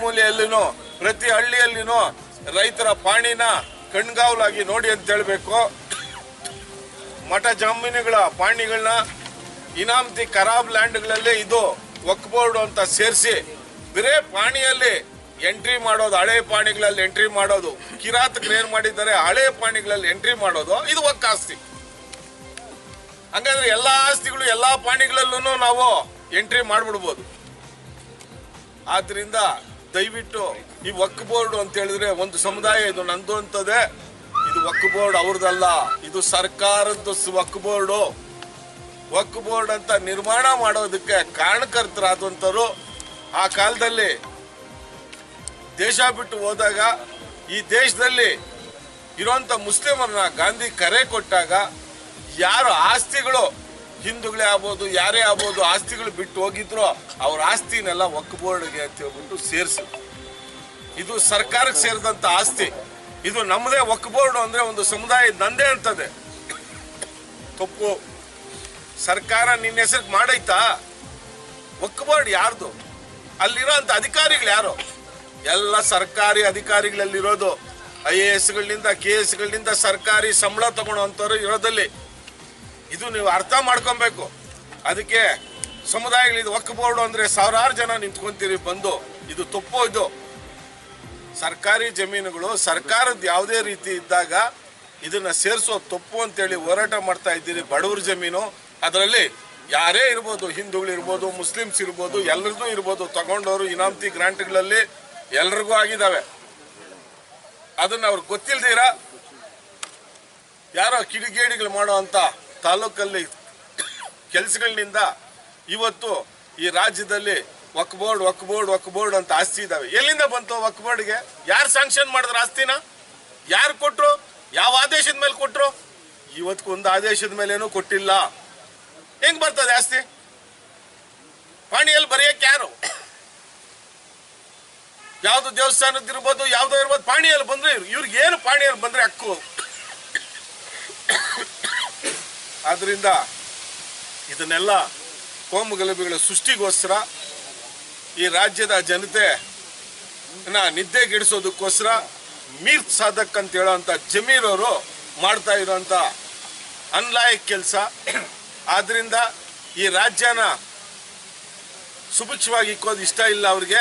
ಮೂಲೆಯಲ್ಲಿನೂ ಪ್ರತಿ ಹಳ್ಳಿಯಲ್ಲಿನೂ ರೈತರ ಪಾಣಿನ ಕಣ್ಗಾವಲಾಗಿ ನೋಡಿ ಅಂತ ಹೇಳಬೇಕು. ಮಠ ಜಮೀನುಗಳ ಪಾಣಿಗಳನ್ನ ಇನಾಮತಿ ಖರಾಬ್ ಲ್ಯಾಂಡ್ಗಳಲ್ಲಿ ಇದು ವಕ್ ಬೋರ್ಡ್ ಅಂತ ಸೇರಿಸಿ ಬೇರೆ ಪಾಣಿಯಲ್ಲಿ ಎಂಟ್ರಿ ಮಾಡೋದು, ಹಳೆ ಪಾಣಿಗಳಲ್ಲಿ ಎಂಟ್ರಿ ಮಾಡೋದು, ಕಿರಾತ್ ಏನ್ ಮಾಡಿದ್ದಾರೆ, ಹಳೆ ಪಾಣಿಗಳಲ್ಲಿ ಎಂಟ್ರಿ ಮಾಡೋದು, ಇದು ಒಕ್ಕ ಆಸ್ತಿ. ಹಂಗಂದ್ರೆ ಎಲ್ಲಾ ಆಸ್ತಿಗಳು ಎಲ್ಲಾ ಪಾಣಿಗಳಲ್ಲೂ ನಾವು ಎಂಟ್ರಿ ಮಾಡ್ಬಿಡ್ಬೋದು. ಆದ್ರಿಂದ ದಯವಿಟ್ಟು ಈ ವಕ್ ಬೋರ್ಡ್ ಅಂತ ಹೇಳಿದ್ರೆ ಒಂದು ಸಮುದಾಯ ಇದು, ನಂದು ಅಂತದೆ. ಇದು ವಕ್ ಬೋರ್ಡ್ ಅವ್ರದಲ್ಲ. ಇದು ಸರ್ಕಾರದ ವಕ್ ಬೋರ್ಡು. ವಕ್ ಬೋರ್ಡ್ ಅಂತ ನಿರ್ಮಾಣ ಮಾಡೋದಕ್ಕೆ ಕಾರಣಕರ್ತರಾದಂಥವ್ರು ಆ ಕಾಲದಲ್ಲಿ. ದೇಶ ಬಿಟ್ಟು ಹೋದಾಗ ಈ ದೇಶದಲ್ಲಿ ಇರುವಂತ ಮುಸ್ಲಿಮರನ್ನ ಗಾಂಧಿ ಕರೆ ಕೊಟ್ಟಾಗ ಯಾರು ಆಸ್ತಿಗಳು ಹಿಂದೂಗಳೇ ಆಗ್ಬೋದು, ಯಾರೇ ಆಗ್ಬೋದು, ಆಸ್ತಿಗಳು ಬಿಟ್ಟು ಹೋಗಿದ್ರು ಅವ್ರ ಆಸ್ತಿನೆಲ್ಲ ವಕ್ ಬೋರ್ಡ್ಗೆ ಅಂತ ಹೇಳ್ಬಿಟ್ಟು ಸೇರಿಸಿ ಇದು ಸರ್ಕಾರಕ್ಕೆ ಸೇರಿದಂತ ಆಸ್ತಿ. ಇದು ನಮ್ಮದೇ ವಕ್ ಬೋರ್ಡ್ ಅಂದ್ರೆ ಒಂದು ಸಮುದಾಯ ನಂದೇ ಅಂತದೆ. ತಪ್ಪು. ಸರ್ಕಾರ ನಿನ್ನ ಹೆಸರು ಮಾಡೈತಾ? ವಕ್ ಬೋರ್ಡ್ ಯಾರ್ದು? ಅಲ್ಲಿರೋ ಅಂತ ಅಧಿಕಾರಿಗಳು ಯಾರು? ಎಲ್ಲ ಸರ್ಕಾರಿ ಅಧಿಕಾರಿಗಳಲ್ಲಿರೋದು. ಐ ಎ ಎಸ್ಗಳಿಂದ, ಕೆ ಎಸ್ಗಳಿಂದ ಸರ್ಕಾರಿ ಸಂಬಳ ತಗೊಳ್ಳೋಂಥವ್ರು ಇರೋದಲ್ಲಿ. ಇದು ನೀವು ಅರ್ಥ ಮಾಡ್ಕೊಬೇಕು. ಅದಕ್ಕೆ ಸಮುದಾಯಗಳಿದು ವಕ್ ಬೋರ್ಡ್ ಅಂದ್ರೆ ಸಾವಿರಾರು ಜನ ನಿಂತ್ಕೊಂತೀರಿ ಬಂದು. ಇದು ತಪ್ಪು ಇದು. ಸರ್ಕಾರಿ ಜಮೀನುಗಳು ಸರ್ಕಾರದ ಯಾವುದೇ ರೀತಿ ಇದ್ದಾಗ ಇದನ್ನ ಸೇರಿಸೋ ತಪ್ಪು ಅಂತೇಳಿ ಹೋರಾಟ ಮಾಡ್ತಾ ಇದ್ದೀರಿ ಬಡವರ ಜಮೀನು. ಅದರಲ್ಲಿ ಯಾರೇ ಇರ್ಬೋದು, ಹಿಂದೂಗಳು ಇರ್ಬೋದು, ಮುಸ್ಲಿಮ್ಸ್ ಇರ್ಬೋದು, ಎಲ್ರಿಗೂ ಇರ್ಬೋದು ತಗೊಂಡವರು ಇನಾಮತಿ ಗ್ರಾಂಟ್ಗಳಲ್ಲಿ ಎಲ್ರಿಗೂ ಆಗಿದ್ದಾವೆ ಅದನ್ನ ಅವ್ರಿಗೆ ಗೊತ್ತಿಲ್ದಿರ? ಯಾರೋ ಕಿಡಿಗೇಡಿಗಳು ಮಾಡೋ ಅಂತ ತಾಲೂಕಲ್ಲಿ ಕೆಲಸಗಳಿಂದ ಇವತ್ತು ಈ ರಾಜ್ಯದಲ್ಲಿ Waqf board Waqf board Waqf board ಅಂತ ಆಸ್ತಿ ಇದಾವೆ. ಎಲ್ಲಿಂದ ಬಂತು ವಕ್ ಬೋರ್ಡ್ಗೆ ಯಾರು ಸ್ಯಾಂಕ್ಷನ್ ಮಾಡಿದ್ರ ಆಸ್ತಿನ? ಯಾರು ಕೊಟ್ಟರು ಯಾವ ಆದೇಶದ ಮೇಲೆ ಕೊಟ್ಟರು ಇವತ್ತು ಒಂದು ಆದೇಶದ ಮೇಲೇನು ಕೊಟ್ಟಿಲ್ಲ. ಹೆಂಗ್ ಬರ್ತದೆ ಆಸ್ತಿ? ಪಾಣಿಯಲ್ಲಿ ಬರೆಯಕ್ಕೆ ಯಾರು? ಯಾವ್ದು ದೇವಸ್ಥಾನದ ಇರ್ಬೋದು, ಯಾವ್ದೋ ಇರ್ಬೋದು, ಪಾಣಿಯಲ್ಲಿ ಬಂದ್ರೆ ಇವ್ರಿಗೆ ಏನು ಪಾಣಿಯಲ್ಲಿ ಬಂದ್ರೆ ಹಕ್ಕು? ಆದ್ರಿಂದ ಇದನ್ನೆಲ್ಲ ಕೋಮು ಗಲಭೆಗಳ ಸೃಷ್ಟಿಗೋಸ್ಕರ ಈ ರಾಜ್ಯದ ಜನತೆ ನಿದ್ದೆಗೆಡಿಸೋದಕ್ಕೋಸ್ಕರ ಮೀರ್ ಸಾಧಕ್ ಅಂತ ಹೇಳೋಂಥ ಜಮೀರ್ ಅವರು ಮಾಡ್ತಾ ಇರೋಂಥ ಅನ್ಲಾಯಕ್ ಕೆಲಸ. ಆದ್ದರಿಂದ ಈ ರಾಜ್ಯನ ಸುಭಿಕ್ಷವಾಗಿ ಇಕ್ಕೋದು ಇಷ್ಟ ಇಲ್ಲ ಅವ್ರಿಗೆ.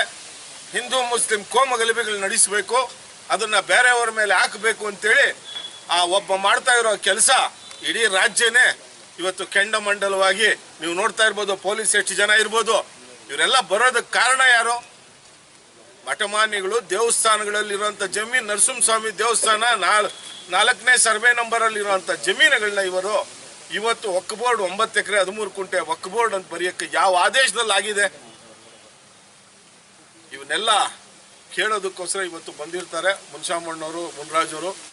ಹಿಂದೂ, ಮುಸ್ಲಿಂ ಕೋಮ ಗಲಭೆಗಳು ನಡೆಸಬೇಕು. ಅದನ್ನ ಬೇರೆಯವ್ರ ಮೇಲೆ ಹಾಕಬೇಕು ಅಂತೇಳಿ ಆ ಒಬ್ಬ ಮಾಡ್ತಾ ಇರೋ ಕೆಲಸ ಇಡೀ ರಾಜ್ಯನೇ ಇವತ್ತು ಕೆಂಡಮಂಡಲವಾಗಿ ನೀವು ನೋಡ್ತಾ ಇರ್ಬೋದು, ಪೊಲೀಸ್ ಎಷ್ಟು ಜನ ಇರ್ಬೋದು. ಇವರೆಲ್ಲ ಬರೋದಕ್ಕೆ ಕಾರಣ ಯಾರು? ಮಠಮಾನ್ಯಗಳು, ದೇವಸ್ಥಾನಗಳಲ್ಲಿರುವಂಥ ಜಮೀನು, ನರಸಿಂಹಸ್ವಾಮಿ ದೇವಸ್ಥಾನ, ನಾಲ್, ನಾಲ್ಕನೇ ಸರ್ವೆ ನಂಬರಲ್ಲಿ ಇರುವಂಥ ಜಮೀನುಗಳನ್ನ ಇವರು ಇವತ್ತು ಒಕ್ಕ ಬೋರ್ಡ್ ಒಂಬತ್ತು ಎಕರೆ, ಹದಿಮೂರು ಕುಂಟೆ ಒಕ್ಕ ಬೋರ್ಡ್ ಅಂತ ಬರೆಯಕ್ಕೆ ಯಾವ ಆದೇಶದಲ್ಲಿ ಆಗಿದೆ? ಇವನ್ನೆಲ್ಲ ಕೇಳೋದಕ್ಕೋಸ್ಕರ ಇವತ್ತು ಬಂದಿರ್ತಾರೆ ಮುನ್ಸಾಮಣ್ಣವರು ಮುನ್ರಾಜ್ ಅವರು